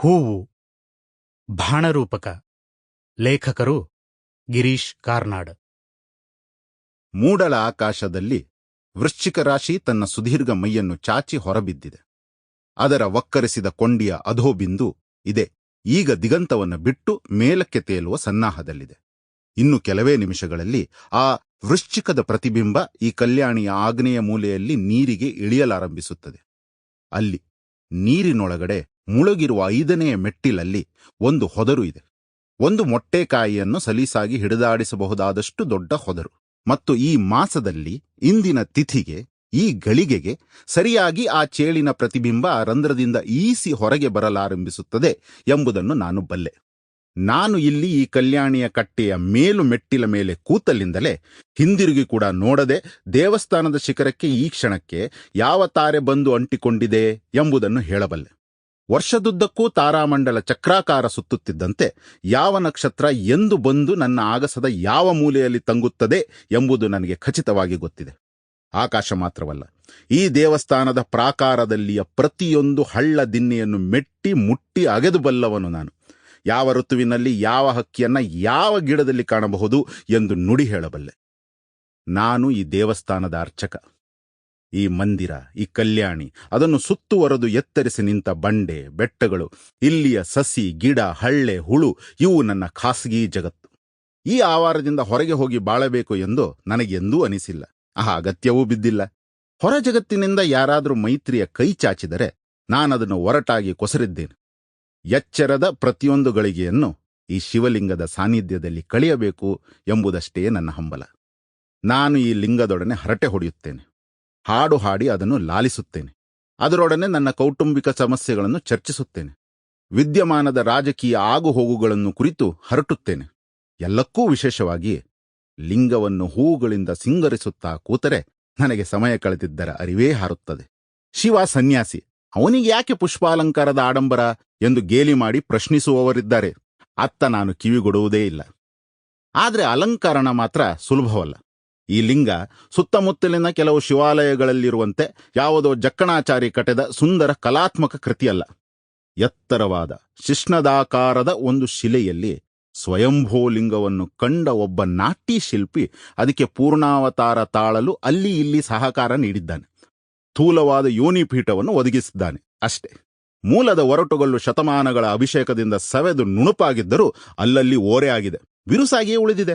ಹೂವು. ಬಾಣರೂಪಕ ಲೇಖಕರು ಗಿರೀಶ್ ಕಾರ್ನಾಡ್. ಮೂಡಲ ಆಕಾಶದಲ್ಲಿ ವೃಶ್ಚಿಕ ರಾಶಿ ತನ್ನ ಸುದೀರ್ಘ ಮೈಯನ್ನು ಚಾಚಿ ಹೊರಬಿದ್ದಿದೆ. ಅದರ ವಕ್ಕರಿಸಿದ ಕೊಂಡಿಯ ಅಧೋಬಿಂದು ಇದೆ. ಈಗ ದಿಗಂತವನ್ನು ಬಿಟ್ಟು ಮೇಲಕ್ಕೆ ತೇಲುವ ಸನ್ನಾಹದಲ್ಲಿದೆ. ಇನ್ನು ಕೆಲವೇ ನಿಮಿಷಗಳಲ್ಲಿ ಆ ವೃಶ್ಚಿಕದ ಪ್ರತಿಬಿಂಬ ಈ ಕಲ್ಯಾಣಿಯ ಆಗ್ನೇಯ ಮೂಲೆಯಲ್ಲಿ ನೀರಿಗೆ ಇಳಿಯಲಾರಂಭಿಸುತ್ತದೆ. ಅಲ್ಲಿ ನೀರಿನೊಳಗಡೆ ಮುಳುಗಿರುವ ಐದನೆಯ ಮೆಟ್ಟಿಲಲ್ಲಿ ಒಂದು ಹೊದರು ಇದೆ. ಒಂದು ಮೊಟ್ಟೆಕಾಯಿಯನ್ನು ಸಲೀಸಾಗಿ ಹಿಡಿದಾಡಿಸಬಹುದಾದಷ್ಟು ದೊಡ್ಡ ಹೊದರು. ಮತ್ತು ಈ ಮಾಸದಲ್ಲಿ ಇಂದಿನ ತಿಥಿಗೆ, ಈ ಗಳಿಗೆಗೆ ಸರಿಯಾಗಿ ಆ ಚೇಳಿನ ಪ್ರತಿಬಿಂಬ ರಂಧ್ರದಿಂದ ಈಸಿ ಹೊರಗೆ ಬರಲಾರಂಭಿಸುತ್ತದೆ ಎಂಬುದನ್ನು ನಾನು ಬಲ್ಲೆ. ನಾನು ಇಲ್ಲಿ ಈ ಕಲ್ಯಾಣಿಯ ಕಟ್ಟೆಯ ಮೇಲು ಮೆಟ್ಟಿಲ ಮೇಲೆ ಕೂತಲ್ಲಿಂದಲೇ ಹಿಂದಿರುಗಿ ಕೂಡ ನೋಡದೆ ದೇವಸ್ಥಾನದ ಶಿಖರಕ್ಕೆ ಈ ಕ್ಷಣಕ್ಕೆ ಯಾವ ತಾರೆ ಬಂದು ಅಂಟಿಕೊಂಡಿದೆ ಎಂಬುದನ್ನು ಹೇಳಬಲ್ಲೆ. ವರ್ಷದುದ್ದಕ್ಕೂ ತಾರಾಮಂಡಲ ಚಕ್ರಾಕಾರ ಸುತ್ತುತ್ತಿದ್ದಂತೆ ಯಾವ ನಕ್ಷತ್ರ ಎಂದು ಬಂದು ನನ್ನ ಆಗಸದ ಯಾವ ಮೂಲೆಯಲ್ಲಿ ತಂಗುತ್ತದೆ ಎಂಬುದು ನನಗೆ ಖಚಿತವಾಗಿ ಗೊತ್ತಿದೆ. ಆಕಾಶ ಮಾತ್ರವಲ್ಲ, ಈ ದೇವಸ್ಥಾನದ ಪ್ರಾಕಾರದಲ್ಲಿಯ ಪ್ರತಿಯೊಂದು ಹಳ್ಳ ದಿನ್ನೆಯನ್ನು ಮೆಟ್ಟಿ ಮುಟ್ಟಿ ಅಗೆದು ಬಲ್ಲವನು ನಾನು. ಯಾವ ಋತುವಿನಲ್ಲಿ ಯಾವ ಹಕ್ಕಿಯನ್ನ ಯಾವ ಗಿಡದಲ್ಲಿ ಕಾಣಬಹುದು ಎಂದು ನುಡಿ ಹೇಳಬಲ್ಲೆ. ನಾನು ಈ ದೇವಸ್ಥಾನದ ಅರ್ಚಕ. ಈ ಮಂದಿರ, ಈ ಕಲ್ಯಾಣಿ, ಅದನ್ನು ಸುತ್ತುವರೆದು ಎತ್ತರಿಸಿ ನಿಂತ ಬಂಡೆ, ಬೆಟ್ಟಗಳು, ಇಲ್ಲಿಯ ಸಸಿ, ಗಿಡ, ಹಳ್ಳೆ, ಹುಳು, ಇವು ನನ್ನ ಖಾಸಗಿ ಜಗತ್ತು. ಈ ಆವಾರದಿಂದ ಹೊರಗೆ ಹೋಗಿ ಬಾಳಬೇಕು ಎಂದು ನನಗೆಂದೂ ಅನಿಸಿಲ್ಲ. ಆ ಅಗತ್ಯವೂ ಬಿದ್ದಿಲ್ಲ. ಹೊರ ಜಗತ್ತಿನಿಂದ ಯಾರಾದರೂ ಮೈತ್ರಿಯ ಕೈ ಚಾಚಿದರೆ ನಾನದನ್ನು ಒರಟಾಗಿ ಕೊಸರಿದ್ದೇನೆ. ಎಚ್ಚರದ ಪ್ರತಿಯೊಂದು ಗಳಿಗೆಯನ್ನು ಈ ಶಿವಲಿಂಗದ ಸಾನ್ನಿಧ್ಯದಲ್ಲಿ ಕಳೆಯಬೇಕು ಎಂಬುದಷ್ಟೇ ನನ್ನ ಹಂಬಲ. ನಾನು ಈ ಲಿಂಗದೊಡನೆ ಹರಟೆ ಹೊಡೆಯುತ್ತೇನೆ. ಹಾಡು ಹಾಡಿ ಅದನ್ನು ಲಾಲಿಸುತ್ತೇನೆ. ಅದರೊಡನೆ ನನ್ನ ಕೌಟುಂಬಿಕ ಸಮಸ್ಯೆಗಳನ್ನು ಚರ್ಚಿಸುತ್ತೇನೆ. ವಿದ್ಯಮಾನದ ರಾಜಕೀಯ ಆಗುಹೋಗುಗಳನ್ನು ಕುರಿತು ಹರಟುತ್ತೇನೆ. ಎಲ್ಲಕ್ಕೂ ವಿಶೇಷವಾಗಿ ಲಿಂಗವನ್ನು ಹೂವುಗಳಿಂದ ಸಿಂಗರಿಸುತ್ತಾ ಕೂತರೆ ನನಗೆ ಸಮಯ ಕಳೆದಿದ್ದರ ಅರಿವೇ ಹಾರುತ್ತದೆ. ಶಿವ ಸನ್ಯಾಸಿ, ಅವನಿಗೆ ಯಾಕೆ ಪುಷ್ಪಾಲಂಕಾರದ ಆಡಂಬರ ಎಂದು ಗೇಲಿ ಮಾಡಿ ಪ್ರಶ್ನಿಸುವವರಿದ್ದಾರೆ? ಅತ್ತ ನಾನು ಕಿವಿಗೊಡುವುದೇ ಇಲ್ಲ. ಆದರೆ ಅಲಂಕಾರಣ ಮಾತ್ರ ಸುಲಭವಲ್ಲ. ಈ ಲಿಂಗ ಸುತ್ತಮುತ್ತಲಿನ ಕೆಲವು ಶಿವಾಲಯಗಳಲ್ಲಿರುವಂತೆ ಯಾವುದೋ ಜಕ್ಕಣಾಚಾರಿ ಕಟೆದ ಸುಂದರ ಕಲಾತ್ಮಕ ಕೃತಿಯಲ್ಲ. ಎತ್ತರವಾದ, ಶಿಷ್ಣದಾಕಾರದ ಒಂದು ಶಿಲೆಯಲ್ಲಿ ಸ್ವಯಂಭೂ ಲಿಂಗವನ್ನು ಕಂಡ ಒಬ್ಬ ನಾಟಿ ಶಿಲ್ಪಿ ಅದಕ್ಕೆ ಪೂರ್ಣಾವತಾರ ತಾಳಲು ಅಲ್ಲಿ ಇಲ್ಲಿ ಸಹಕಾರ ನೀಡಿದ್ದಾನೆ. ಸ್ಥೂಲವಾದ ಯೋನಿಪೀಠವನ್ನು ಒದಗಿಸಿದ್ದಾನೆ ಅಷ್ಟೇ. ಮೂಲದ ಒರಟುಗಲ್ಲು ಶತಮಾನಗಳ ಅಭಿಷೇಕದಿಂದ ಸವೆದು ನುಣುಪಾಗಿದ್ದರೂ ಅಲ್ಲಲ್ಲಿ ಓರೆ ಆಗಿದೆ. ಬಿರುಸಾಗಿಯೇ ಉಳಿದಿದೆ.